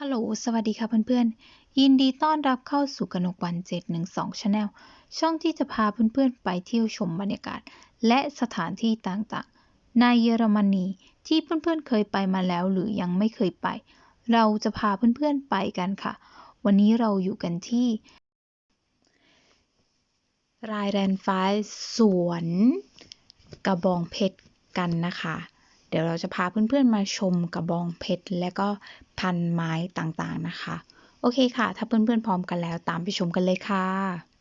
ฮัลโหล สวัสดีค่ะเพื่อนๆ ยินดีต้อนรับเข้าสู่กนกวัน 712 Channel ช่องที่จะพาเพื่อนๆ ไปเที่ยวชมบรรยากาศ และสถานที่ต่างๆ ในเยอรมนีที่เพื่อนๆ เคยไปมาแล้วหรือยังไม่เคยไป เราจะพาเพื่อนๆ ไปกันค่ะ วันนี้เราอยู่กันที่รายแรนไฟสวนกระบองเพชรกันนะคะ เดี๋ยวเราจะพาเพื่อนๆมาชมกระบองเพชรและก็พันไม้ต่างๆนะคะ โอเคค่ะ ถ้าเพื่อนๆพร้อมกันแล้วตามไปชมกันเลยค่ะ